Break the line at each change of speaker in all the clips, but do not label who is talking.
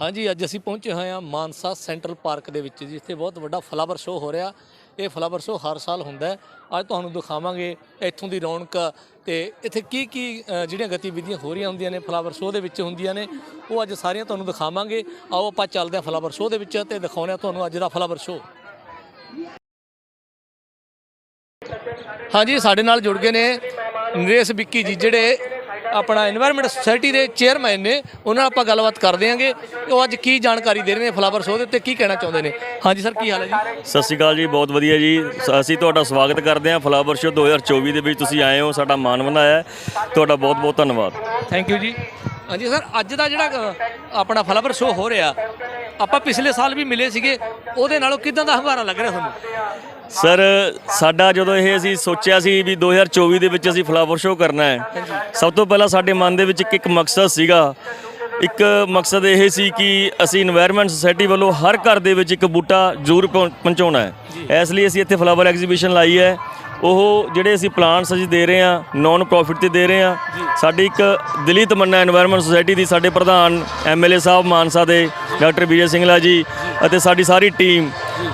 ਹਾਂਜੀ ਅੱਜ ਅਸੀਂ ਪਹੁੰਚੇ ਹੋਏ ਹਾਂ ਮਾਨਸਾ ਸੈਂਟਰਲ ਪਾਰਕ ਦੇ ਵਿੱਚ ਜਿੱਥੇ ਬਹੁਤ ਵੱਡਾ ਫਲਾਵਰ ਸ਼ੋਅ ਹੋ ਰਿਹਾ। ਇਹ ਫਲਾਵਰ ਸ਼ੋਅ ਹਰ ਸਾਲ ਹੁੰਦਾ ਹੈ। ਅੱਜ ਤੁਹਾਨੂੰ ਦਿਖਾਵਾਂਗੇ ਇੱਥੋਂ ਦੀ ਰੌਣਕ ਤੇ ਇੱਥੇ ਕੀ ਕੀ ਅ, ਜਿਹੜੀਆਂ ਗਤੀਵਿਧੀਆਂ ਹੋ ਰਹੀਆਂ ਹੁੰਦੀਆਂ ਨੇ ਫਲਾਵਰ ਸ਼ੋਅ ਦੇ ਵਿੱਚ ਹੁੰਦੀਆਂ ਨੇ ਉਹ ਅੱਜ ਸਾਰੀਆਂ ਤੁਹਾਨੂੰ ਦਿਖਾਵਾਂਗੇ। ਆਓ ਆਪਾਂ ਚੱਲਦੇ ਹਾਂ ਫਲਾਵਰ ਸ਼ੋਅ ਦੇ ਵਿੱਚ ਤੇ ਦਿਖਾਉਂਦੇ ਹਾਂ ਤੁਹਾਨੂੰ ਅੱਜ ਦਾ ਫਲਾਵਰ ਸ਼ੋਅ। ਹਾਂਜੀ ਸਾਡੇ ਨਾਲ ਜੁੜ ਗਏ ਨੇ ਨਰੇਸ਼ ਵਿੱਕੀ ਜੀ ਜਿਹੜੇ ਆਪਣਾ এনवायरमेंट ਸੁਸਾਇਟੀ ਦੇ ਚੇਅਰਮੈਨ ਨੇ ਉਹਨਾਂ ਨਾਲ ਆਪਾਂ ਗੱਲਬਾਤ ਕਰਦੇ ਆਂਗੇ। ਉਹ ਅੱਜ ਕੀ ਜਾਣਕਾਰੀ ਦੇ ਰਹੇ ਨੇ ਫਲਾਵਰ ਸ਼ੋਅ ਦੇ ਉੱਤੇ ਕੀ ਕਹਿਣਾ ਚਾਹੁੰਦੇ ਨੇ? ਹਾਂਜੀ ਸਰ ਕੀ ਹਾਲ ਹੈ ਜੀ?
ਸਤਿ ਸ਼੍ਰੀ ਅਕਾਲ ਜੀ ਬਹੁਤ ਵਧੀਆ ਜੀ। ਅਸੀਂ ਤੁਹਾਡਾ ਸਵਾਗਤ ਕਰਦੇ ਹਾਂ ਫਲਾਵਰ ਸ਼ੋਅ 2024 ਦੇ ਵਿੱਚ। ਤੁਸੀਂ ਆਏ ਹੋ ਸਾਡਾ ਮਾਣ ਵਧਾਇਆ ਤੁਹਾਡਾ ਬਹੁਤ ਬਹੁਤ ਧੰਨਵਾਦ।
ਥੈਂਕ ਯੂ ਜੀ। ਹਾਂਜੀ ਸਰ ਅੱਜ ਦਾ ਜਿਹੜਾ ਆਪਣਾ ਫਲਾਵਰ ਸ਼ੋਅ ਹੋ ਰਿਹਾ ਆਪਾਂ ਪਿਛਲੇ ਸਾਲ ਵੀ ਮਿਲੇ ਸੀਗੇ ਉਹਦੇ ਨਾਲੋਂ ਕਿਦਾਂ ਦਾ ਹੰਗਾਰਾ ਲੱਗ ਰਿਹਾ ਤੁਹਾਨੂੰ?
ਸਰ, ਸਾਡਾ ਜਦੋਂ ਇਹ ਅਸੀਂ ਸੋਚਿਆ ਸੀ ਵੀ 2024 ਦੇ ਵਿੱਚ ਅਸੀਂ ਫਲਾਵਰ ਸ਼ੋਅ ਕਰਨਾ ਹੈ, ਸਭ ਤੋਂ ਪਹਿਲਾਂ ਸਾਡੇ ਮਨ ਦੇ ਵਿੱਚ ਇੱਕ ਇੱਕ ਮਕਸਦ ਸੀਗਾ। ਇੱਕ ਮਕਸਦ ਇਹ ਸੀ ਕਿ ਅਸੀਂ এনवायरमेंट ਸੁਸਾਇਟੀ ਵੱਲੋਂ ਹਰ ਘਰ ਦੇ ਵਿੱਚ ਇੱਕ ਬੂਟਾ ਜ਼ਰੂਰ ਪਹੁੰਚਾਉਣਾ ਹੈ। ਇਸ ਲਈ ਅਸੀਂ ਇੱਥੇ ਫਲਾਵਰ ਐਗਜ਼ੀਬਿਸ਼ਨ ਲਾਈ ਹੈ। ਉਹ ਜਿਹੜੇ ਅਸੀਂ ਪਲਾਂਟਸ ਅਸੀਂ ਦੇ ਰਹੇ ਆ ਨਾਨ ਪ੍ਰੋਫਿਟ ਤੇ ਦੇ ਰਹੇ ਆ ਸਾਡੀ ਇੱਕ ਦਿਲੀ ਤਮੰਨਾ এনवायरमेंट ਸੁਸਾਇਟੀ ਦੀ ਸਾਡੇ ਪ੍ਰਧਾਨ ਐਮਐਲਏ ਸਾਹਿਬ ਮਾਨਸਾ ਦੇ ਡਾਕਟਰ ਵਿਜੇ ਸਿੰਘਲਾ ਜੀ ਅਤੇ ਸਾਡੀ ਸਾਰੀ ਟੀਮ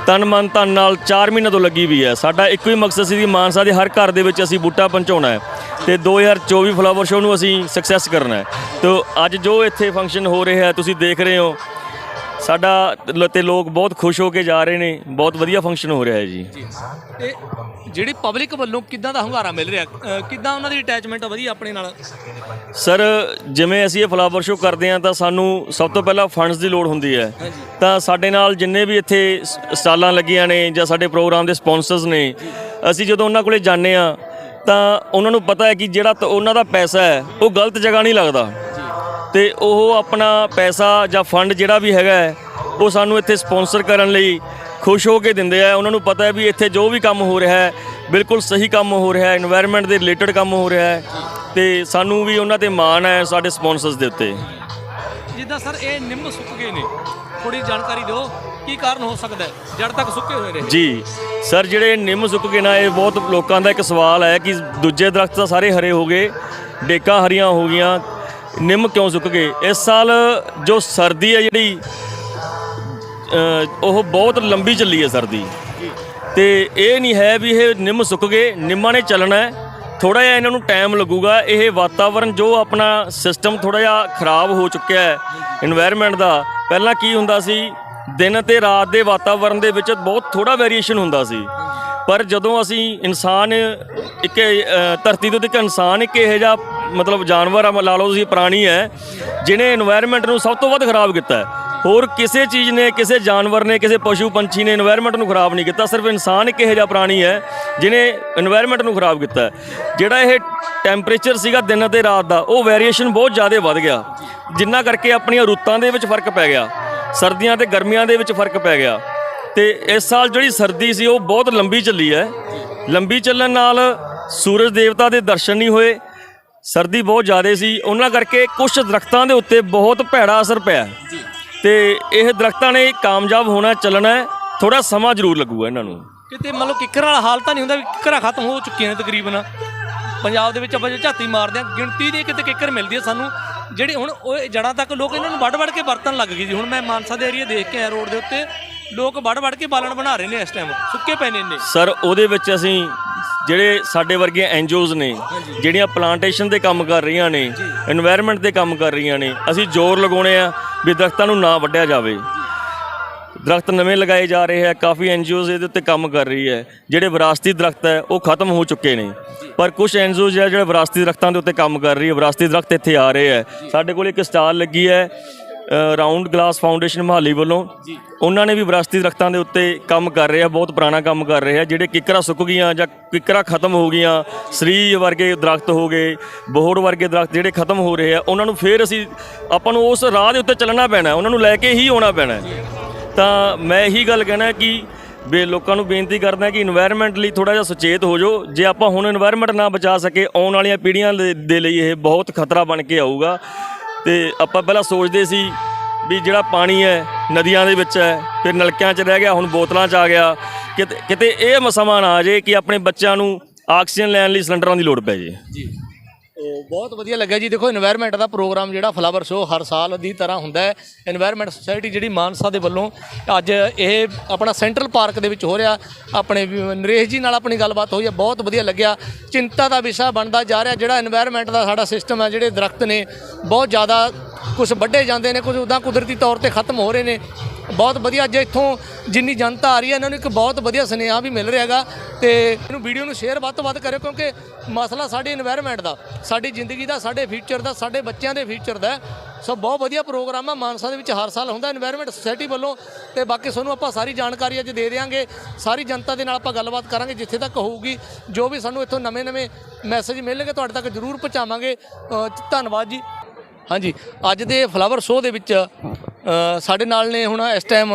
ਤਨ ਮਨ ਧਨ ਨਾਲ 4 ਮਹੀਨੇ ਤੋਂ ਲੱਗੀ ਵੀ ਹੈ। ਸਾਡਾ ਇੱਕੋ ਹੀ ਮਕਸਦ ਸੀ ਕਿ ਮਾਨਸਾ ਦੇ ਹਰ ਘਰ ਦੇ ਵਿੱਚ ਅਸੀਂ ਬੂਟਾ ਪਹੁੰਚਾਉਣਾ ਹੈ ਤੇ 2024 ਫਲਾਵਰ ਸ਼ੋਅ ਨੂੰ ਅਸੀਂ ਸਕਸੈਸ ਕਰਨਾ ਹੈ। ਤੇ ਅੱਜ ਜੋ ਇੱਥੇ ਫੰਕਸ਼ਨ ਹੋ ਰਿਹਾ ਹੈ, ਤੁਸੀਂ ਦੇਖ ਰਹੇ ਹੋ ਸਾਡਾ ਲ- ਤੇ ਲੋਕ ਬਹੁਤ ਖੁਸ਼ ਹੋ ਕੇ ਜਾ ਰਹੇ ਨੇ। ਬਹੁਤ ਵਧੀਆ ਫੰਕਸ਼ਨ ਹੋ ਰਿਹਾ ਹੈ ਜੀ।
ਤੇ ਜਿਹੜੀ ਪਬਲਿਕ ਵੱਲੋਂ ਕਿਦਾਂ ਦਾ ਹੰਗਾਰਾ ਮਿਲ ਰਿਹਾ? ਅ, ਕਿੱਦਾਂ ਉਹਨਾਂ ਦੀ ਅਟੈਚਮੈਂਟ ਵਧੀਆ ਆਪਣੇ ਨਾਲ?
ਸਰ ਜਿਵੇਂ ਅਸੀਂ ਇਹ ਫਲਾਵਰ ਸ਼ੋਅ ਕਰਦੇ ਹਾਂ ਤਾਂ ਸਾਨੂੰ ਸਭ ਤੋਂ ਪਹਿਲਾਂ ਫੰਡਸ ਦੀ ਲੋੜ ਹੁੰਦੀ ਹੈ। ਤਾਂ ਸਾਡੇ ਨਾਲ ਜਿੰਨੇ ਵੀ ਇੱਥੇ ਸ- ਸਟਾਲਾਂ ਲੱਗੀਆਂ ਨੇ ਜਾਂ ਸਾਡੇ ਪ੍ਰੋਗਰਾਮ ਦੇ ਸਪਾਂਸਰਸ ਨੇ ਅਸੀਂ ਜਦੋਂ ਉਹਨਾਂ ਕੋਲੇ ਜਾਂਦੇ ਆ ਤਾਂ ਉਹਨਾਂ ਨੂੰ ਪਤਾ ਹੈ ਕਿ ਜਿਹੜਾ ਤ- ਉਹਨਾਂ ਦਾ ਪੈਸਾ ਹੈ ਉਹ ਗਲਤ ਜਗ੍ਹਾ ਨਹੀਂ ਲੱਗਦਾ। ਤੇ ਉਹ ਆਪਣਾ ਪੈਸਾ ਜਾਂ ਫੰਡ ਜਿਹੜਾ ਵੀ ਹੈਗਾ ਉਹ ਸਾਨੂੰ ਇੱਥੇ ਸਪਾਂਸਰ ਕਰਨ ਲਈ ਖੁਸ਼ ਹੋ ਕੇ ਦਿੰਦੇ ਆ। ਉਹਨਾਂ ਨੂੰ ਪਤਾ ਹੈ ਵੀ ਇੱਥੇ ਜੋ ਵੀ ਕੰਮ ਹੋ ਰਿਹਾ ਹੈ ਬਿਲਕੁਲ ਸਹੀ ਕੰਮ ਹੋ ਰਿਹਾ ਹੈ এনवायरमेंट ਦੇ ਰਿਲੇਟਡ ਕੰਮ ਹੋ ਰਿਹਾ ਹੈ ਤੇ ਸਾਨੂੰ ਵੀ ਉਹਨਾਂ ਤੇ ਮਾਣ ਹੈ ਸਾਡੇ ਸਪਾਂਸਰਸ ਦੇ ਉੱਤੇ।
ਜਿੱਦਾਂ ਸਰ ਇਹ ਨਿੰਮ ਸੁੱਕ ਗਏ ਨੇ। ਥੋੜੀ ਜਾਣਕਾਰੀ ਦਿਓ ਕੀ ਕਾਰਨ ਹੋ ਸਕਦਾ ਹੈ? ਜੜ ਤੱਕ ਸੁੱਕੇ ਹੋਏ ਨੇ।
ਜੀ ਸਰ ਜਿਹੜੇ ਨਿੰਮ ਸੁੱਕ ਗਏ ਨਾ ਇਹ ਬਹੁਤ ਲੋਕਾਂ ਦਾ ਇੱਕ ਸਵਾਲ ਹੈ ਕਿ ਦੂਜੇ ਦਰਖਤ ਤਾਂ ਸਾਰੇ ਹਰੇ ਹੋ ਗਏ ਡੇਕਾਂ ਹਰੀਆਂ ਹੋ ਗਈਆਂ ਨਿੰਮ ਕਿਉਂ ਸੁੱਕ ਗਏ? ਇਸ ਸਾਲ ਜੋ ਸਰਦੀ ਹੈ ਜਿਹੜੀ ਉਹ ਬਹੁਤ ਲੰਬੀ ਚੱਲੀ ਹੈ ਸਰਦੀ। ਤੇ ਇਹ ਨਹੀਂ ਹੈ ਵੀ ਇਹ ਨਿੰਮ ਸੁੱਕ ਗਏ, ਨਿੰਮਾਂ ਨੇ ਚੱਲਣਾ ਹੈ। ਥੋੜਾ ਜਿਹਾ ਇਹਨਾਂ ਨੂੰ ਟਾਈਮ ਲੱਗੂਗਾ। ਇਹ ਵਾਤਾਵਰਣ ਜੋ ਆਪਣਾ ਸਿਸਟਮ ਥੋੜਾ ਜਿਹਾ ਖਰਾਬ ਹੋ ਚੁੱਕਿਆ ਹੈ এনवायरमेंट ਦਾ। ਪਹਿਲਾਂ ਕੀ ਹੁੰਦਾ ਸੀ, ਦਿਨ ਤੇ ਰਾਤ ਦੇ ਵਾਤਾਵਰਣ ਦੇ ਵਿੱਚ ਬਹੁਤ ਥੋੜਾ ਵੇਰੀਏਸ਼ਨ ਹੁੰਦਾ ਸੀ। ਪਰ ਜਦੋਂ ਅਸੀਂ ਇਨਸਾਨ ਇੱਕ ਧਰਤੀ ਤੋਂ ਇੱਕ ਇਨਸਾਨ ਇੱਕ ਇਹੋ ਜਿਹਾ ਮਤਲਬ ਜਾਨਵਰ ਆ ਲਾ ਲਓ ਤੁਸੀਂ ਪ੍ਰਾਣੀ ਹੈ, ਜਿਹਨੇ এনवायरमेंट ਨੂੰ ਸਭ ਤੋਂ ਵੱਧ ਖਰਾਬ ਕੀਤਾ ਹੈ। ਹੋਰ ਕਿਸੇ ਚੀਜ਼ ਨੇ, ਕਿਸੇ ਜਾਨਵਰ ਨੇ, ਕਿਸੇ ਪਸ਼ੂ ਪੰਛੀ ਨੇ এনवायरमेंट ਨੂੰ ਖਰਾਬ ਨਹੀਂ ਕੀਤਾ। ਸਿਰਫ ਇਨਸਾਨ ਇੱਕ ਇਹੋ ਜਿਹਾ ਪ੍ਰਾਣੀ ਹੈ, ਜਿਹਨੇ এনवायरमेंट ਨੂੰ ਖਰਾਬ ਕੀਤਾ ਹੈ। ਜਿਹੜਾ ਇਹ ਟੈਂਪਰੇਚਰ ਸੀਗਾ ਦਿਨ ਅਤੇ ਰਾਤ ਦਾ, ਉਹ ਵੈਰੀਏਸ਼ਨ ਬਹੁਤ ਜ਼ਿਆਦਾ ਵੱਧ ਗਿਆ। ਜਿੰਨਾ ਕਰਕੇ ਆਪਣੀਆਂ ਰੁੱਤਾਂ ਦੇ ਵਿੱਚ ਫ਼ਰਕ ਪੈ ਗਿਆ, ਸਰਦੀਆਂ ਤੇ ਗਰਮੀਆਂ ਦੇ ਵਿੱਚ ਫ਼ਰਕ ਪੈ ਗਿਆ। ਤੇ ਇਸ ਸਾਲ ਜਿਹੜੀ ਸਰਦੀ ਸੀ, ਉਹ ਬਹੁਤ ਲੰਬੀ ਚੱਲੀ ਹੈ। ਲੰਬੀ ਚੱਲਣ ਨਾਲ ਸੂਰਜ ਦੇਵਤਾ ਦੇ ਦਰਸ਼ਨ ਨਹੀਂ ਹੋਏ ਸਰਦੀ ਬਹੁਤ ਜ਼ਿਆਦਾ ਸੀ ਉਹਨਾਂ ਕਰਕੇ ਕੁਝ ਦਰਖਤਾਂ ਦੇ ਉੱਤੇ ਬਹੁਤ ਭੈੜਾ ਅਸਰ ਪਿਆ। ਤੇ ਇਹ ਦਰਖਤਾਂ ਨੇ ਕਾਮਯਾਬ ਹੋਣਾ ਚੱਲਣਾ ਹੈ ਥੋੜਾ ਸਮਾਂ ਜ਼ਰੂਰ ਲੱਗੂਗਾ ਇਹਨਾਂ ਨੂੰ।
ਕਿਤੇ ਮੰਨ ਲਓ ਕਿੱਕਰ ਵਾਲਾ ਹਾਲ ਤਾਂ ਨਹੀਂ ਹੁੰਦਾ ਵੀ ਕਿੱਕਰਾਂ ਖਤਮ ਹੋ ਚੁੱਕੀਆਂ ਨੇ ਤਕਰੀਬਨ। ਪੰਜਾਬ ਦੇ ਵਿੱਚ ਆਪਾਂ ਜੇ ਝਾਤੀ ਮਾਰਦੇ ਆ ਗਿਣਤੀ ਦੀ ਕਿਤੇ ਕਿੱਕਰ ਮਿਲਦੀ ਹੈ ਸਾਨੂੰ। ਜਿਹੜੀ ਹੁਣ ਉਹ ਜੜਾਂ ਤੱਕ ਲੋਕ ਇਹਨਾਂ ਨੂੰ ਵੱਢ ਵੱਢ ਕੇ ਵਰਤਣ ਲੱਗ ਗਏ ਜੀ। ਹੁਣ ਮੈਂ ਮਾਨਸਾ ਦੇ ਏਰੀਆ ਦੇਖ ਕੇ ਆਇਆ ਰੋਡ ਦੇ ਉੱਤੇ ਲੋਕ ਵੱਢ ਵੱਢ ਕੇ ਬਾਲਣ ਬਣਾ ਰਹੇ ਨੇ ਇਸ ਟਾਈਮ ਸੁੱਕੇ ਪਏ ਨੇ ਇੰਨੇ।
ਸਰ ਉਹਦੇ ਵਿੱਚ ਅਸੀਂ ਜਿਹੜੇ ਸਾਡੇ ਵਰਗੀਆਂ ਐਨਜੀਓਜ਼ ਨੇ, ਜਿਹੜੀਆਂ ਪਲਾਂਟੇਸ਼ਨ ਦੇ ਕੰਮ ਕਰ ਰਹੀਆਂ ਨੇ এনवायरमेंट ਦੇ ਕੰਮ ਕਰ ਰਹੀਆਂ ਨੇ, ਅਸੀਂ ਜ਼ੋਰ ਲਗਾਉਣੇ ਆ ਵੀ ਦਰਖਤਾਂ ਨੂੰ ਨਾ ਵੱਢਿਆ ਜਾਵੇ। ਦਰਖਤ ਨਵੇਂ ਲਗਾਏ ਜਾ ਰਹੇ ਹੈ ਕਾਫੀ ਐਨਜੀਓਜ਼ ਇਹਦੇ ਉੱਤੇ ਕੰਮ ਕਰ ਰਹੀ ਹੈ। ਜਿਹੜੇ ਵਿਰਾਸਤੀ ਦਰਖਤ ਹੈ, ਉਹ ਖਤਮ ਹੋ ਚੁੱਕੇ ਨੇ। ਪਰ ਕੁਝ ਐਨਜੀਓਜ਼ ਹੈ ਜਿਹੜੇ ਵਿਰਾਸਤੀ ਦਰਖਤਾਂ ਦੇ ਉੱਤੇ ਕੰਮ ਕਰ ਰਹੀ ਹੈ, ਵਿਰਾਸਤੀ ਦਰਖਤ ਇੱਥੇ ਆ ਰਹੇ ਹੈ। ਸਾਡੇ ਕੋਲ ਇੱਕ ਸਟਾਲ ਲੱਗੀ ਹੈ ਰਾਉਂਡ ਗਲਾਸ ਫਾਊਂਡੇਸ਼ਨ ਮਹਾਲੀ ਵੱਲੋਂ ਉਹਨਾਂ ਨੇ ਵੀ ਵਿਰਾਸਤੀ ਦਰਖਤਾਂ ਦੇ ਉੱਤੇ ਕੰਮ ਕਰ ਰਿਹਾ ਬਹੁਤ ਪੁਰਾਣਾ ਕੰਮ ਕਰ ਰਹੇ ਆ ਜਿਹੜੇ ਕਿਕਰਾ ਸੁੱਕ ਗਈਆਂ ਜਾਂ ਕਿਕਰਾ ਖਤਮ ਹੋ ਗਈਆਂ ਸਰੀ ਵਰਗੇ ਦਰਖਤ ਹੋ ਗਏ ਬੋਹੜ ਵਰਗੇ ਦਰਖਤ ਜਿਹੜੇ ਖਤਮ ਹੋ ਰਹੇ ਆ ਉਹਨਾਂ ਨੂੰ ਫੇਰ ਅਸੀਂ ਆਪਾਂ ਨੂੰ ਉਸ ਰਾਹ ਦੇ ਉੱਤੇ ਚੱਲਣਾ ਪੈਣਾ ਉਹਨਾਂ ਨੂੰ ਲੈ ਕੇ ਹੀ ਆਉਣਾ ਪੈਣਾ। ਤਾਂ ਮੈਂ ਇਹੀ ਗੱਲ ਕਹਿਣਾ ਕਿ ਬੇ ਲੋਕਾਂ ਨੂੰ ਬੇਨਤੀ ਕਰਦਾ ਕਿ এনवायरमेंट ਲਈ ਥੋੜਾ ਜਿਹਾ ਸੁਚੇਤ ਹੋ ਜਾਓ ਜੇ ਆਪਾਂ ਹੁਣ এনवायरमेंट ਨਾ ਬਚਾ ਸਕੇ ਆਉਣ ਵਾਲੀਆਂ ਪੀੜ੍ਹੀਆਂ ਦੇ ਲਈ ਇਹ ਬਹੁਤ ਖਤਰਾ ਬਣ ਕੇ ਆਊਗਾ। ਤੇ ਆਪਾਂ ਪਹਿਲਾਂ ਸੋਚਦੇ ਸੀ ਵੀ ਜਿਹੜਾ ਪਾਣੀ ਹੈ, ਨਦੀਆਂ ਦੇ ਵਿੱਚ ਹੈ, ਫਿਰ ਨਲਕਿਆਂ 'ਚ ਰਹਿ ਗਿਆ, ਹੁਣ ਬੋਤਲਾਂ 'ਚ ਆ ਗਿਆ। ਕਿਤੇ ਕਿਤੇ ਇਹ ਸਮਾਂ ਨਾ ਆ ਜੇ ਕਿ ਆਪਣੇ ਬੱਚਿਆਂ ਨੂੰ ਆਕਸੀਜਨ ਲੈਣ ਲਈ ਸਿਲੰਡਰਾਂ ਦੀ ਲੋੜ ਪੈ ਜੇ।
ਜੀ। ਤੋ ਬਹੁਤ ਵਧੀਆ ਲੱਗਿਆ ਜੀ। ਦੇਖੋ এনवायरमेंट ਦਾ ਪ੍ਰੋਗਰਾਮ ਜਿਹੜਾ ਫਲਾਵਰ ਸ਼ੋ ਹਰ ਸਾਲ ਦੀ ਤਰ੍ਹਾਂ ਹੁੰਦਾ ਹੈ। এনवायरमेंट ਸੁਸਾਇਟੀ ਜਿਹੜੀ ਮਾਨਸਾ ਦੇ ਵੱਲੋਂ ਅੱਜ ਇਹ ਆਪਣਾ ਸੈਂਟਰਲ ਪਾਰਕ ਦੇ ਵਿੱਚ ਹੋ ਰਿਹਾ। ਆਪਣੇ ਨਰੇਸ਼ ਜੀ ਨਾਲ ਆਪਣੀ ਗੱਲਬਾਤ ਹੋਈ ਹੈ। ਬਹੁਤ ਵਧੀਆ ਲੱਗਿਆ। ਚਿੰਤਾ ਦਾ ਵਿਸ਼ਾ ਬਣਦਾ ਜਾ ਰਿਹਾ ਜਿਹੜਾ এনवायरमेंट ਦਾ ਸਾਡਾ ਸਿਸਟਮ ਹੈ, ਜਿਹੜੇ ਦਰਖਤ ਨੇ, ਬਹੁਤ ਜ਼ਿਆਦਾ ਕੁਝ ਵੱਡੇ ਜਾਂਦੇ ਨੇ, ਕੁਝ ਉਦਾਂ ਕੁਦਰਤੀ ਤੌਰ ਤੇ ਖਤਮ ਹੋ ਰਹੇ ਨੇ। ਬਹੁਤ ਵਧੀਆ ਅੱਜ ਇੱਥੋਂ ਜਿੰਨੀ ਜਨਤਾ ਆ ਰਹੀ ਹੈ, ਇਹਨਾਂ ਨੂੰ ਇੱਕ ਬਹੁਤ ਵਧੀਆ ਸੁਨੇਹਾ ਵੀ ਮਿਲ ਰਿਹਾ ਹੈਗਾ ਤੇ ਇਹਨੂੰ ਵੀਡੀਓ ਨੂੰ ਸ਼ੇਅਰ ਵੱਧ ਤੋਂ ਵੱਧ ਕਰਿਓ ਕਿਉਂਕਿ ਮਸਲਾ ਸਾਡੇ এনवायरमेंट ਦਾ, ਸਾਡੀ ਜ਼ਿੰਦਗੀ ਦਾ, ਸਾਡੇ ਫਿਊਚਰ ਦਾ, ਸਾਡੇ ਬੱਚਿਆਂ ਦੇ ਫਿਊਚਰ ਦਾ ਸੋ ਬਹੁਤ ਵਧੀਆ ਪ੍ਰੋਗਰਾਮ ਆ, ਮਾਨਸਾ ਦੇ ਵਿੱਚ ਹਰ ਸਾਲ ਹੁੰਦਾ এনवायरमेंट ਸੋਸਾਇਟੀ ਵੱਲੋਂ ਤੇ ਬਾਕੀ ਤੁਹਾਨੂੰ ਆਪਾਂ ਸਾਰੀ ਜਾਣਕਾਰੀ ਅੱਜ ਦੇ ਦੇਵਾਂਗੇ ਸਾਰੀ ਜਨਤਾ ਦੇ ਨਾਲ ਆਪਾਂ ਗੱਲਬਾਤ ਕਰਾਂਗੇ, ਜਿੱਥੇ ਤੱਕ ਹੋਊਗੀ, ਜੋ ਵੀ ਸਾਨੂੰ ਇੱਥੋਂ ਨਵੇਂ-ਨਵੇਂ ਮੈਸੇਜ ਮਿਲਣਗੇ, ਤੁਹਾਡੇ ਤੱਕ ਜ਼ਰੂਰ ਪਹੁੰਚਾਵਾਂਗੇ। ਧੰਨਵਾਦ ਜੀ। ਹਾਂਜੀ ਅੱਜ ਦੇ ਫਲਾਵਰ ਸ਼ੋਅ ਦੇ ਵਿੱਚ ਸਾਡੇ ਨਾਲ ਨੇ ਹੁਣ ਇਸ ਟਾਈਮ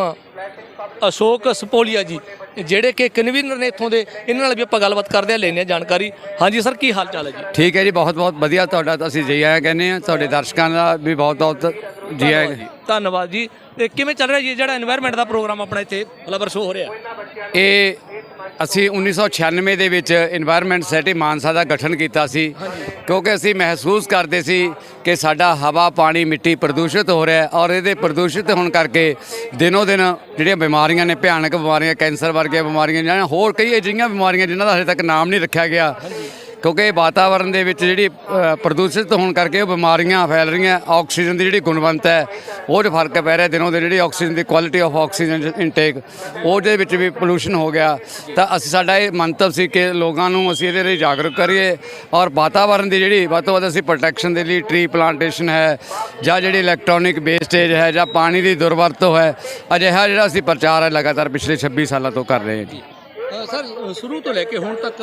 ਅਸ਼ੋਕ ਸਪੋਲੀਆ ਜੀ ਜਿਹੜੇ ਕਿ ਕਨਵੀਨਰ ਨੇ ਇੱਥੋਂ ਦੇ ਇਹਨਾਂ ਨਾਲ ਵੀ ਆਪਾਂ ਗੱਲਬਾਤ ਕਰਦੇ ਆ ਲੈਣੇ ਜਾਣਕਾਰੀ। ਹਾਂਜੀ ਸਰ ਕੀ ਹਾਲ ਚਾਲ ਹੈ ਜੀ?
ਠੀਕ ਹੈ ਜੀ ਬਹੁਤ ਬਹੁਤ ਵਧੀਆ ਤੁਹਾਡਾ ਤਾਂ ਅਸੀਂ ਜੀ ਆਇਆਂ ਕਹਿੰਦੇ ਆ ਤੁਹਾਡੇ ਦਰਸ਼ਕਾਂ ਦਾ ਵੀ ਬਹੁਤ ਬਹੁਤ ਜੀ ਆਇਆਂ
ਧੰਨਵਾਦ ਜੀ ਤੇ ਕਿਵੇਂ ਚੱਲ ਰਿਹਾ ਜੀ ਜਿਹੜਾ এনवायरमेंट ਦਾ ਪ੍ਰੋਗਰਾਮ ਆਪਣਾ ਇੱਥੇ ਫਲਾਵਰ ਸ਼ੋਅ ਹੋ ਰਿਹਾ?
ਇਹ ਅਸੀਂ 1996 ਦੇ ਵਿੱਚ এনवायरमेंट ਸੈਟੀ ਮਾਨਸਾ ਦਾ ਗਠਨ ਕੀਤਾ ਸੀ, ਕਿਉਂਕਿ ਅਸੀਂ ਮਹਿਸੂਸ ਕਰਦੇ ਸੀ ਕਿ ਸਾਡਾ ਹਵਾ, ਪਾਣੀ, ਮਿੱਟੀ ਪ੍ਰਦੂਸ਼ਿਤ ਹੋ ਰਿਹਾ ਔਰ ਇਹਦੇ ਪ੍ਰਦੂਸ਼ਿਤ ਹੋਣ ਕਰਕੇ ਦਿਨੋ ਦਿਨ ਜਿਹੜੀਆਂ ਬਿਮਾਰੀਆਂ ਨੇ, ਭਿਆਨਕ ਬਿਮਾਰੀਆਂ, ਕੈਂਸਰ ਵਰਗੀਆਂ ਬਿਮਾਰੀਆਂ ਜਾਂ ਹੋਰ ਕਈ ਅਜਿਹੀਆਂ ਬਿਮਾਰੀਆਂ ਜਿਨ੍ਹਾਂ ਦਾ ਹਜੇ ਤੱਕ ਨਾਮ ਨਹੀਂ ਰੱਖਿਆ ਗਿਆ ਕਿਉਂਕਿ ਵਾਤਾਵਰਣ ਦੇ ਵਿੱਚ ਜਿਹੜੀ ਪ੍ਰਦੂਸ਼ਿਤ ਹੋਣ ਕਰਕੇ ਉਹ ਬਿਮਾਰੀਆਂ ਫੈਲ ਰਹੀਆਂ, ਆਕਸੀਜਨ ਦੀ ਜਿਹੜੀ ਗੁਣਵੰਤਾ ਹੈ, ਉਹ 'ਚ ਫ਼ਰਕ ਪੈ ਰਿਹਾ ਦਿਨੋਂ ਦਿਨ, ਜਿਹੜੀ ਆਕਸੀਜਨ ਦੀ ਕੁਆਲਿਟੀ ਆਫ ਆਕਸੀਜਨ ਇਨਟੇਕ ਉਹਦੇ ਵਿੱਚ ਵੀ ਪੋਲੂਸ਼ਨ ਹੋ ਗਿਆ। ਤਾਂ ਅਸੀਂ, ਸਾਡਾ ਇਹ ਮੰਤਵ ਸੀ ਕਿ ਲੋਕਾਂ ਨੂੰ ਅਸੀਂ ਇਹਦੇ ਲਈ ਜਾਗਰੂਕ ਕਰੀਏ ਔਰ ਵਾਤਾਵਰਣ ਦੀ ਜਿਹੜੀ ਵੱਧ ਤੋਂ ਵੱਧ ਅਸੀਂ ਪ੍ਰੋਟੈਕਸ਼ਨ ਦੇ ਲਈ ਟਰੀ ਪਲਾਂਟੇਸ਼ਨ ਹੈ ਜਾਂ ਜਿਹੜੀ ਇਲੈਕਟ੍ਰੋਨਿਕ ਵੇਸਟੇਜ ਹੈ ਜਾਂ ਪਾਣੀ ਦੀ ਦੁਰਵਰਤੋਂ ਹੈ, ਅਜਿਹਾ ਜਿਹੜਾ ਅਸੀਂ ਪ੍ਰਚਾਰ ਹੈ ਲਗਾਤਾਰ ਪਿਛਲੇ 26 ਸਾਲਾਂ ਤੋਂ ਕਰ ਰਹੇ ਹਾਂ ਜੀ।
ਸਰ ਸ਼ੁਰੂ ਤੋਂ ਲੈ ਕੇ ਹੁਣ ਤੱਕ,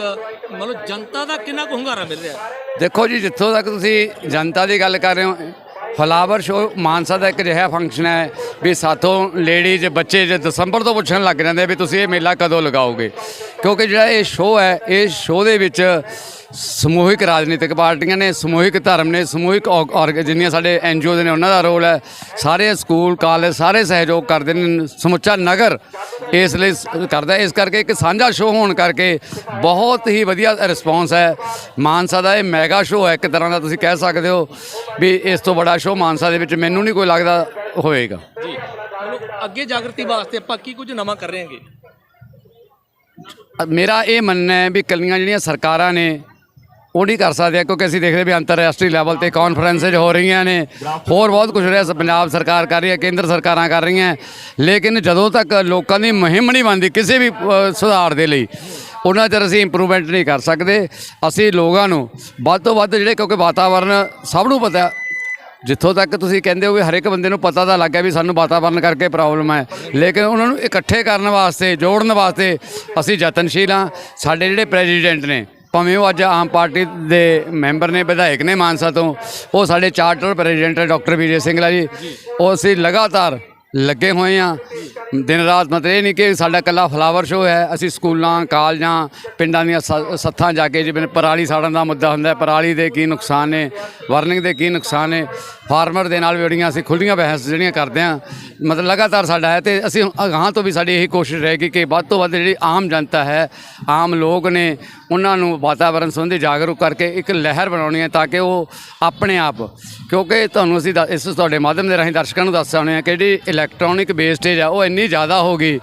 ਮਤਲਬ ਜਨਤਾ ਦਾ ਕਿੰਨਾ ਕੁ ਹੁੰਗਾਰਾ ਮਿਲ ਰਿਹਾ?
ਦੇਖੋ ਜੀ, ਜਿੱਥੋਂ ਤੱਕ ਤੁਸੀਂ ਜਨਤਾ ਦੀ ਗੱਲ ਕਰ ਰਹੇ ਹੋ ਫਲਾਵਰ ਸ਼ੋ ਮਾਨਸਾ ਦਾ ਇੱਕ ਅਜਿਹਾ ਫੰਕਸ਼ਨ ਹੈ ਵੀ ਸਾਥੋਂ ਲੇਡੀਜ਼ ਬੱਚੇ ਜੇ ਦਸੰਬਰ ਤੋਂ ਪੁੱਛਣ ਲੱਗ ਜਾਂਦੇ ਵੀ ਤੁਸੀਂ ਇਹ ਮੇਲਾ ਕਦੋਂ ਲਗਾਓਗੇ? ਕਿਉਂਕਿ ਜਿਹੜਾ ਇਹ ਸ਼ੋਅ ਹੈ, ਇਹ ਸ਼ੋਅ ਦੇ ਵਿੱਚ ਸਮੂਹਿਕ ਰਾਜਨੀਤਿਕ ਪਾਰਟੀਆਂ ਨੇ, ਸਮੂਹਿਕ ਧਰਮ ਨੇ, ਸਮੂਹਿਕ ਔਰ- ਜਿੰਨੀਆਂ ਸਾਡੇ ਐਨਜੀਓ ਦੇ ਨੇ, ਉਹਨਾਂ ਦਾ ਰੋਲ ਹੈ। ਸਾਰੇ ਸਕੂਲ, ਕਾਲਜ, ਸਾਰੇ ਸਹਿਯੋਗ ਕਰਦੇ ਨੇ। ਸਮੁੱਚਾ ਨਗਰ ਇਸ ਲਈ ਕਰਦਾ ਇਸ ਕਰਕੇ ਇੱਕ ਸਾਂਝਾ ਸ਼ੋਅ ਹੋਣ ਕਰਕੇ ਬਹੁਤ ਹੀ ਵਧੀਆ ਰਿਸਪੌਂਸ ਹੈ। ਮਾਨਸਾ ਦਾ ਇਹ ਮੈਗਾ ਸ਼ੋਅ ਹੈ। ਇੱਕ ਤਰ੍ਹਾਂ ਦਾ ਤੁਸੀਂ ਕਹਿ ਸਕਦੇ ਹੋ ਵੀ ਇਸ ਤੋਂ ਬੜਾ ਸ਼ੋਅ ਮਾਨਸਾ ਦੇ ਵਿੱਚ ਮੈਨੂੰ ਨਹੀਂ ਕੋਈ ਲੱਗਦਾ ਹੋਏਗਾ।
ਜੀ। ਅੱਗੇ ਜਾਗਰਤੀ ਵਾਸਤੇ ਆਪਾਂ ਕੀ ਕੁਝ ਨਵਾਂ ਕਰ ਰਹੇ ਹਾਂਗੇ?
ਮੇਰਾ ਇਹ ਮੰਨਣਾ ਹੈ ਵੀ ਕੱਲੀਆਂ ਜਿਹੜੀਆਂ ਸਰਕਾਰਾਂ ਨੇ ਉਹ ਨਹੀਂ ਕਰ ਸਕਦੀਆਂ ਕਿਉਂਕਿ ਅਸੀਂ ਦੇਖਦੇ ਵੀ ਅੰਤਰਰਾਸ਼ਟਰੀ ਲੈਵਲ ਤੇ ਕਾਨਫਰੰਸਸ ਹੋ ਰਹੀਆਂ ਨੇ। ਹੋਰ ਬਹੁਤ ਕੁਝ ਰਿਹਾ ਸ- ਪੰਜਾਬ ਸਰਕਾਰ ਕਰ ਰਹੀ ਹੈ ਕੇਂਦਰ ਸਰਕਾਰਾਂ ਕਰ ਰਹੀਆਂ ਲੇਕਿਨ ਜਦੋਂ ਤੱਕ ਲੋਕਾਂ ਦੀ ਮੁਹਿੰਮ ਨਹੀਂ ਬਣਦੀ ਕਿਸੇ ਵੀ ਸੁਧਾਰ ਦੇ ਲਈ ਉਹਨਾਂ ਚਿਰ ਅਸੀਂ ਇੰਪਰੂਵਮੈਂਟ ਨਹੀਂ ਕਰ ਸਕਦੇ। ਅਸੀਂ ਲੋਕਾਂ ਨੂੰ ਵੱਧ ਤੋਂ ਵੱਧ ਜਿਹੜੇ ਕਿਉਂਕਿ ਵਾਤਾਵਰਨ ਸਭ ਨੂੰ ਪਤਾ ਜਿੱਥੋਂ ਤੱਕ ਤੁਸੀਂ ਕਹਿੰਦੇ ਹੋ ਵੀ ਹਰ ਇੱਕ ਬੰਦੇ ਨੂੰ ਪਤਾ ਤਾਂ ਲੱਗ ਗਿਆ ਵੀ ਸਾਨੂੰ ਵਾਤਾਵਰਨ ਕਰਕੇ ਪ੍ਰੋਬਲਮ ਹੈ। ਲੇਕਿਨ ਉਹਨਾਂ ਨੂੰ ਇਕੱਠੇ ਕਰਨ ਵਾਸਤੇ, ਜੋੜਨ ਵਾਸਤੇ ਅਸੀਂ ਯਤਨਸ਼ੀਲ ਹਾਂ। ਸਾਡੇ ਜਿਹੜੇ ਪ੍ਰੈਜ਼ੀਡੈਂਟ ਨੇ, ਭਾਵੇਂ ਉਹ ਅੱਜ ਆਮ ਪਾਰਟੀ ਦੇ ਮੈਂਬਰ ਨੇ, ਵਿਧਾਇਕ ਨੇ ਮਾਨਸਾ ਤੋਂ, ਉਹ ਸਾਡੇ ਚਾਰਟਰ ਪ੍ਰੈਜ਼ੀਡੈਂਟ ਹੈ ਡਾਕਟਰ ਵਿਜੇ ਸਿੰਘਲਾ ਜੀ। ਉਹ ਅਸੀਂ ਲਗਾਤਾਰ ਲੱਗੇ ਹੋਏ ਆ ਦਿਨ ਰਾਤ ਮਤਲਬ ਇਹ ਨਹੀਂ ਕਿ ਸਾਡਾ ਕੱਲਾ ਫਲਾਵਰ ਸ਼ੋਅ ਹੈ। ਅਸੀਂ ਸਕੂਲਾਂ ਕਾਲਜਾਂ ਪਿੰਡਾਂ ਦੀਆਂ ਸੱਥਾਂ ਜਾ ਕੇ ਜਿਵੇਂ ਪਰਾਲੀ ਸਾੜਨ ਦਾ ਮੁੱਦਾ ਹੁੰਦਾ ਹੈ, ਪਰਾਲੀ ਦੇ ਕੀ ਨੁਕਸਾਨ ਨੇ ਵਰਨਿੰਗ ਦੇ ਕੀ ਨੁਕਸਾਨ ਨੇ ਫਾਰਮਰ ਦੇ ਨਾਲ ਵੀ ਜਿਹੜੀਆਂ ਅਸੀਂ ਖੁੱਲੀਆਂ ਬਹਿਸ ਜਿਹੜੀਆਂ ਕਰਦੇ ਆ ਮਤਲਬ ਲਗਾਤਾਰ ਸਾਡਾ ਹੈ ਤੇ ਅਸੀਂ ਅਗਾਂਹ ਤੋਂ ਵੀ ਸਾਡੀ ਇਹੀ ਕੋਸ਼ਿਸ਼ ਰਹੇਗੀ ਕਿ ਵੱਧ ਤੋਂ ਵੱਧ ਜਿਹੜੀ ਆਮ ਜਨਤਾ ਹੈ ਆਮ ਲੋਕ ਨੇ ਉਹਨਾਂ ਨੂੰ ਵਾਤਾਵਰਣ ਸੰਬੰਧੀ ਜਾਗਰੂਕ ਕਰਕੇ ਇੱਕ ਲਹਿਰ ਬਣਾਉਣੀ ਹੈ ਤਾਂ ਕਿ ਉਹ ਆਪਣੇ ਆਪ ਕਿਉਂਕਿ ਤੁਹਾਨੂੰ ਅਸੀਂ ਦ- ਇਸ ਤੁਹਾਡੇ ਮਾਧਿਅਮ ਦੇ ਰਾਹੀਂ ਦਰਸ਼ਕਾਂ ਨੂੰ ਦੱਸ ਸਕਦੇ ਹਾਂ ਕਿ ਜਿਹੜੀ ਇਲੈਕਟ੍ਰੋਨਿਕ ਵੇਸਟੇਜ ਆ, ਉਹ ਇੰਨੀ ਜ਼ਿਆਦਾ ਹੋ ਗਈ।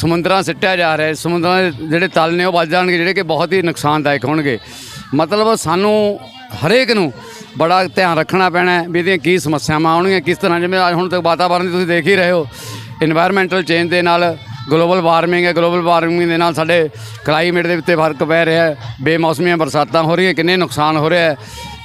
ਸਮੁੰਦਰਾਂ ਸਿੱਟਿਆ ਜਾ ਰਿਹਾ ਸਮੁੰਦਰਾਂ ਦੇ ਜਿਹੜੇ ਤਲ ਨੇ ਉਹ ਵੱਜ ਜਾਣਗੇ, ਜਿਹੜੇ ਕਿ ਬਹੁਤ ਹੀ ਨੁਕਸਾਨਦਾਇਕ ਹੋਣਗੇ। ਮਤਲਬ ਸਾਨੂੰ ਹਰੇਕ ਨੂੰ ਬੜਾ ਧਿਆਨ ਰੱਖਣਾ ਪੈਣਾ ਵੀ ਇਹਦੀਆਂ ਕੀ ਸਮੱਸਿਆਵਾਂ ਆਉਣਗੀਆਂ, ਕਿਸ ਤਰ੍ਹਾਂ ਜਿਵੇਂ ਅੱਜ ਹੁਣ ਤੱਕ ਵਾਤਾਵਰਨ ਦੀ ਤੁਸੀਂ ਦੇਖ ਹੀ ਰਹੇ ਹੋ এনवायरमेंटਲ ਚੇਂਜ ਦੇ ਨਾਲ ਗਲੋਬਲ ਵਾਰਮਿੰਗ ਹੈ, ਗਲੋਬਲ ਵਾਰਮਿੰਗ ਦੇ ਨਾਲ ਸਾਡੇ ਕਲਾਈਮੇਟ ਦੇ ਉੱਤੇ ਫ਼ਰਕ ਪੈ ਰਿਹਾ ਹੈ, ਬੇਮੌਸਮੀਆਂ ਬਰਸਾਤਾਂ ਹੋ ਰਹੀਆਂ, ਕਿੰਨੇ ਨੁਕਸਾਨ ਹੋ ਰਿਹਾ ਹੈ,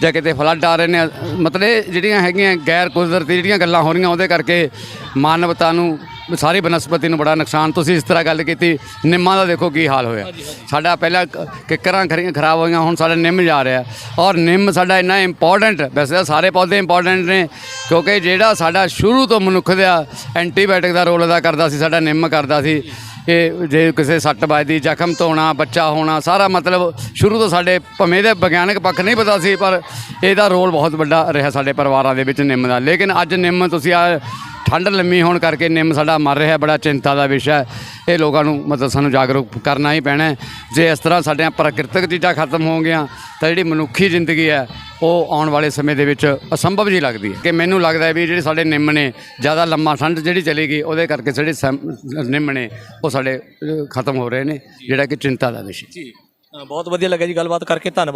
ਜਾਂ ਕਿਤੇ ਫਲੱਡ ਆ ਰਹੇ ਨੇ, ਮਤਲਬ ਇਹ ਜਿਹੜੀਆਂ ਹੈਗੀਆਂ ਗੈਰ ਕੁਦਰਤੀ ਜਿਹੜੀਆਂ ਗੱਲਾਂ ਹੋ ਰਹੀਆਂ, ਉਹਦੇ ਕਰਕੇ ਮਾਨਵਤਾ ਨੂੰ ਸਾਰੀ ਬਨਸਪਤੀ ਨੂੰ ਬੜਾ ਨੁਕਸਾਨ। ਤੁਸੀਂ ਇਸ ਤਰ੍ਹਾਂ ਗੱਲ ਕੀਤੀ ਨਿੰਮਾਂ ਦਾ ਦੇਖੋ ਕੀ ਹਾਲ ਹੋਇਆ। ਸਾਡਾ ਪਹਿਲਾਂ ਕਿੱਕਰਾਂ ਖਰੀਆਂ ਖਰਾਬ ਹੋਈਆਂ ਹੁਣ ਸਾਡਾ ਨਿੰਮ ਜਾ ਰਿਹਾ। ਔਰ ਨਿੰਮ ਸਾਡਾ ਇੰਨਾ ਇੰਪੋਰਟੈਂਟ ਵੈਸੇ ਸਾਰੇ ਪੌਦੇ ਇੰਪੋਰਟੈਂਟ ਨੇ ਕਿਉਂਕਿ ਜਿਹੜਾ ਸਾਡਾ ਸ਼ੁਰੂ ਤੋਂ ਮਨੁੱਖ ਦਾ ਐਂਟੀਬਾਇਓਟਿਕ ਦਾ ਰੋਲ ਅਦਾ ਕਰਦਾ ਸੀ ਸਾਡਾ ਨਿੰਮ ਕਰਦਾ ਸੀ। ਇਹ ਜੇ ਕਿਸੇ ਸੱਟ ਵੱਜਦੀ ਜ਼ਖਮ ਤੋਂ ਹੋਣਾ ਬੱਚਾ ਹੋਣਾ ਸਾਰਾ ਮਤਲਬ ਸ਼ੁਰੂ ਤੋਂ ਸਾਡੇ ਭਵੇਂ ਦੇ ਵਿਗਿਆਨਕ ਪੱਖ ਨਹੀਂ ਪਤਾ ਸੀ ਪਰ ਇਹਦਾ ਰੋਲ ਬਹੁਤ ਵੱਡਾ ਰਿਹਾ ਸਾਡੇ ਪਰਿਵਾਰਾਂ ਦੇ ਵਿੱਚ ਨਿੰਮ ਦਾ। ਲੇਕਿਨ ਅੱਜ ਨਿੰਮ ਤੁਸੀਂ ਆ ਠੰਡ ਲੰਮੀ ਹੋਣ ਕਰਕੇ ਨਿੰਮ ਸਾਡਾ ਮਰ ਰਿਹਾ, ਬੜਾ ਚਿੰਤਾ ਦਾ ਵਿਸ਼ਾ ਹੈ। ਇਹ ਲੋਕਾਂ ਨੂੰ ਮਤਲਬ ਸਾਨੂੰ ਜਾਗਰੂਕ ਕਰਨਾ ਹੀ ਪੈਣਾ ਜੇ ਇਸ ਤਰ੍ਹਾਂ ਸਾਡੀਆਂ ਪ੍ਰਾਕਿਰਤਿਕ ਚੀਜ਼ਾਂ ਖਤਮ ਹੋ ਗਈਆਂ, ਤਾਂ ਜਿਹੜੀ ਮਨੁੱਖੀ ਜ਼ਿੰਦਗੀ ਹੈ, ਉਹ ਆਉਣ ਵਾਲੇ ਸਮੇਂ ਦੇ ਵਿੱਚ ਅਸੰਭਵ ਜੀ ਲੱਗਦੀ ਹੈ। ਕਿ ਮੈਨੂੰ ਲੱਗਦਾ ਹੈ ਵੀ ਜਿਹੜੇ ਸਾਡੇ ਨਿੰਮ ਨੇ, ਜ਼ਿਆਦਾ ਲੰਮਾ ਠੰਡ ਜਿਹੜੀ ਚਲੀ ਗਈ, ਉਹਦੇ ਕਰਕੇ ਜਿਹੜੇ ਸੈਮ- ਨਿੰਮ ਨੇ, ਉਹ ਸਾਡੇ ਖਤਮ ਹੋ ਰਹੇ ਨੇ, ਜਿਹੜਾ ਕਿ ਚਿੰਤਾ ਦਾ ਵਿਸ਼ਾ
ਜੀ। ਬਹੁਤ ਵਧੀਆ ਲੱਗਿਆ ਜੀ ਗੱਲਬਾਤ ਕਰਕੇ, ਧੰਨਵਾਦ।